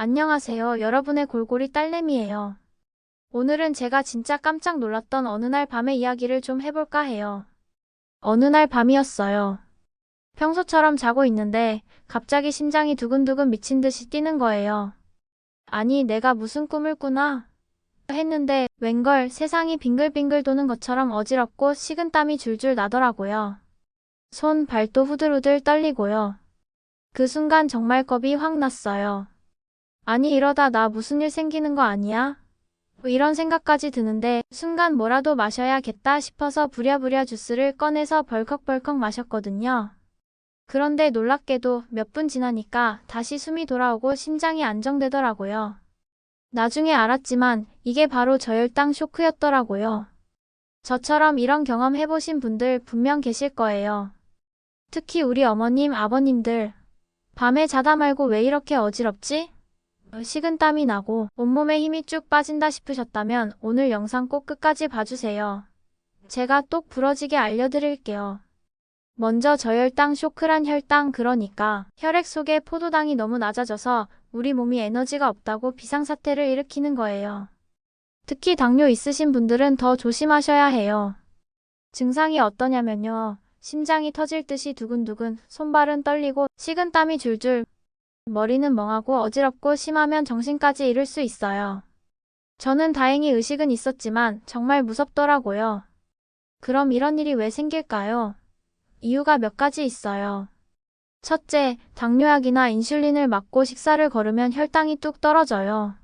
안녕하세요. 여러분의 골골이 딸내미예요. 오늘은 제가 진짜 깜짝 놀랐던 어느 날 밤의 이야기를 좀 해볼까 해요. 어느 날 밤이었어요. 평소처럼 자고 있는데 갑자기 심장이 두근두근 미친 듯이 뛰는 거예요. 아니, 내가 무슨 꿈을 꾸나? 했는데 웬걸 세상이 빙글빙글 도는 것처럼 어지럽고 식은땀이 줄줄 나더라고요. 손, 발도 후들후들 떨리고요. 그 순간 정말 겁이 확 났어요. 아니 이러다 나 무슨 일 생기는 거 아니야? 뭐 이런 생각까지 드는데 순간 뭐라도 마셔야겠다 싶어서 부랴부랴 주스를 꺼내서 벌컥벌컥 마셨거든요. 그런데 놀랍게도 몇 분 지나니까 다시 숨이 돌아오고 심장이 안정되더라고요. 나중에 알았지만 이게 바로 저혈당 쇼크였더라고요. 저처럼 이런 경험 해보신 분들 분명 계실 거예요. 특히 우리 어머님, 아버님들. 밤에 자다 말고 왜 이렇게 어지럽지? 식은땀이 나고 온몸에 힘이 쭉 빠진다 싶으셨다면 오늘 영상 꼭 끝까지 봐주세요. 제가 똑 부러지게 알려드릴게요. 먼저 저혈당 쇼크란 혈당 그러니까 혈액 속에 포도당이 너무 낮아져서 우리 몸이 에너지가 없다고 비상사태를 일으키는 거예요. 특히 당뇨 있으신 분들은 더 조심하셔야 해요. 증상이 어떠냐면요. 심장이 터질 듯이 두근두근, 손발은 떨리고 식은땀이 줄줄, 머리는 멍하고 어지럽고 심하면 정신까지 잃을 수 있어요. 저는 다행히 의식은 있었지만 정말 무섭더라고요. 그럼 이런 일이 왜 생길까요? 이유가 몇 가지 있어요. 첫째, 당뇨약이나 인슐린을 맞고 식사를 거르면 혈당이 뚝 떨어져요.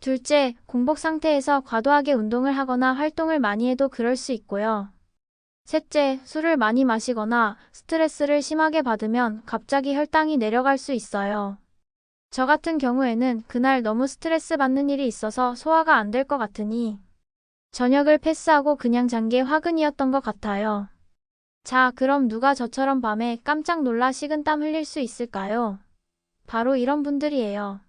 둘째, 공복 상태에서 과도하게 운동을 하거나 활동을 많이 해도 그럴 수 있고요. 셋째, 술을 많이 마시거나 스트레스를 심하게 받으면 갑자기 혈당이 내려갈 수 있어요. 저 같은 경우에는 그날 너무 스트레스 받는 일이 있어서 소화가 안 될 것 같으니 저녁을 패스하고 그냥 잔 게 화근이었던 것 같아요. 자, 그럼 누가 저처럼 밤에 깜짝 놀라 식은땀 흘릴 수 있을까요? 바로 이런 분들이에요.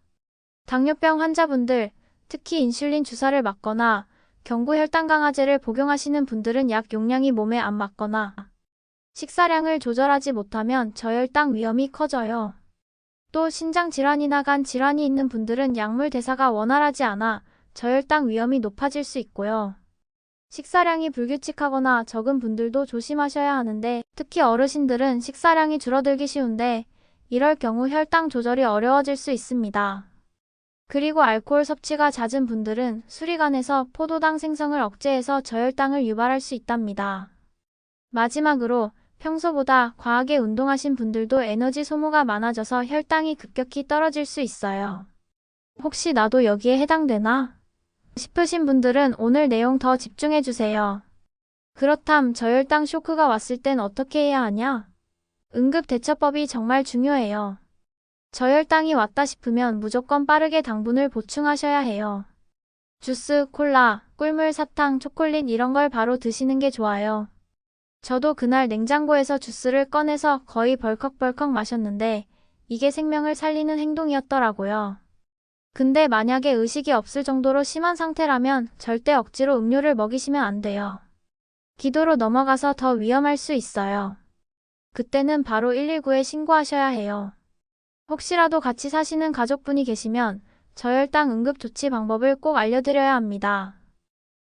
당뇨병 환자분들, 특히 인슐린 주사를 맞거나 경구 혈당 강화제를 복용하시는 분들은 약 용량이 몸에 안 맞거나 식사량을 조절하지 못하면 저혈당 위험이 커져요. 또 신장 질환이나 간 질환이 있는 분들은 약물 대사가 원활하지 않아 저혈당 위험이 높아질 수 있고요. 식사량이 불규칙하거나 적은 분들도 조심하셔야 하는데 특히 어르신들은 식사량이 줄어들기 쉬운데 이럴 경우 혈당 조절이 어려워질 수 있습니다. 그리고 알코올 섭취가 잦은 분들은 수리관에서 포도당 생성을 억제해서 저혈당을 유발할 수 있답니다. 마지막으로 평소보다 과하게 운동하신 분들도 에너지 소모가 많아져서 혈당이 급격히 떨어질 수 있어요. 혹시 나도 여기에 해당되나? 싶으신 분들은 오늘 내용 더 집중해 주세요. 그렇담 저혈당 쇼크가 왔을 땐 어떻게 해야 하냐? 응급 대처법이 정말 중요해요. 저혈당이 왔다 싶으면 무조건 빠르게 당분을 보충하셔야 해요. 주스, 콜라, 꿀물, 사탕, 초콜릿 이런 걸 바로 드시는 게 좋아요. 저도 그날 냉장고에서 주스를 꺼내서 거의 벌컥벌컥 마셨는데 이게 생명을 살리는 행동이었더라고요. 근데 만약에 의식이 없을 정도로 심한 상태라면 절대 억지로 음료를 먹이시면 안 돼요. 기도로 넘어가서 더 위험할 수 있어요. 그때는 바로 119에 신고하셔야 해요. 혹시라도 같이 사시는 가족분이 계시면 저혈당 응급 조치 방법을 꼭 알려드려야 합니다.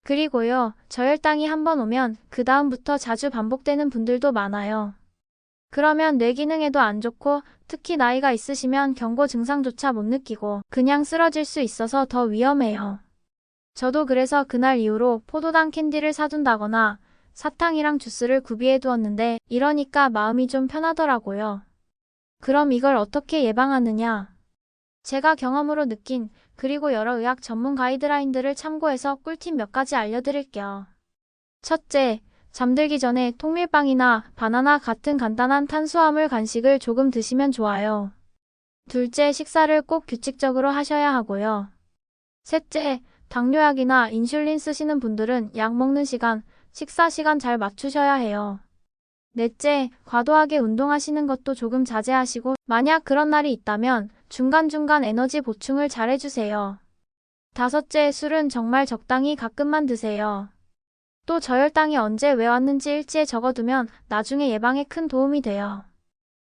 그리고요, 저혈당이 한 번 오면 그 다음부터 자주 반복되는 분들도 많아요. 그러면 뇌 기능에도 안 좋고 특히 나이가 있으시면 경고 증상조차 못 느끼고 그냥 쓰러질 수 있어서 더 위험해요. 저도 그래서 그날 이후로 포도당 캔디를 사둔다거나 사탕이랑 주스를 구비해 두었는데 이러니까 마음이 좀 편하더라고요. 그럼 이걸 어떻게 예방하느냐? 제가 경험으로 느낀 그리고 여러 의학 전문 가이드라인들을 참고해서 꿀팁 몇 가지 알려드릴게요. 첫째, 잠들기 전에 통밀빵이나 바나나 같은 간단한 탄수화물 간식을 조금 드시면 좋아요. 둘째, 식사를 꼭 규칙적으로 하셔야 하고요. 셋째, 당뇨약이나 인슐린 쓰시는 분들은 약 먹는 시간, 식사 시간 잘 맞추셔야 해요. 넷째, 과도하게 운동하시는 것도 조금 자제하시고 만약 그런 날이 있다면 중간중간 에너지 보충을 잘 해주세요. 다섯째, 술은 정말 적당히 가끔만 드세요. 또 저혈당이 언제 왜 왔는지 일지에 적어두면 나중에 예방에 큰 도움이 돼요.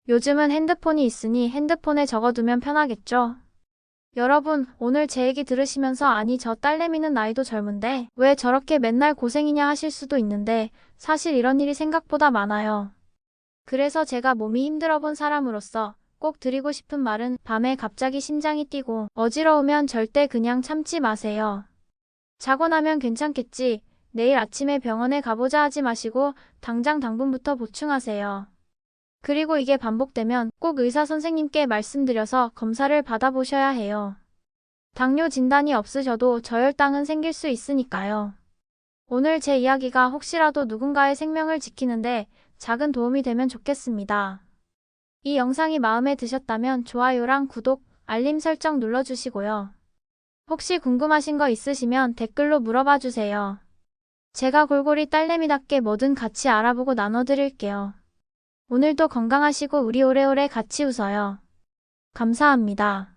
요즘은 핸드폰이 있으니 핸드폰에 적어두면 편하겠죠? 여러분, 오늘 제 얘기 들으시면서 아니 저 딸내미는 나이도 젊은데 왜 저렇게 맨날 고생이냐 하실 수도 있는데 사실 이런 일이 생각보다 많아요. 그래서 제가 몸이 힘들어 본 사람으로서 꼭 드리고 싶은 말은 밤에 갑자기 심장이 뛰고 어지러우면 절대 그냥 참지 마세요. 자고 나면 괜찮겠지. 내일 아침에 병원에 가보자 하지 마시고 당장 당분부터 보충하세요. 그리고 이게 반복되면 꼭 의사 선생님께 말씀드려서 검사를 받아보셔야 해요. 당뇨 진단이 없으셔도 저혈당은 생길 수 있으니까요. 오늘 제 이야기가 혹시라도 누군가의 생명을 지키는데 작은 도움이 되면 좋겠습니다. 이 영상이 마음에 드셨다면 좋아요랑 구독, 알림 설정 눌러주시고요. 혹시 궁금하신 거 있으시면 댓글로 물어봐 주세요. 제가 골고리 딸내미답게 뭐든 같이 알아보고 나눠드릴게요. 오늘도 건강하시고 우리 오래오래 같이 웃어요. 감사합니다.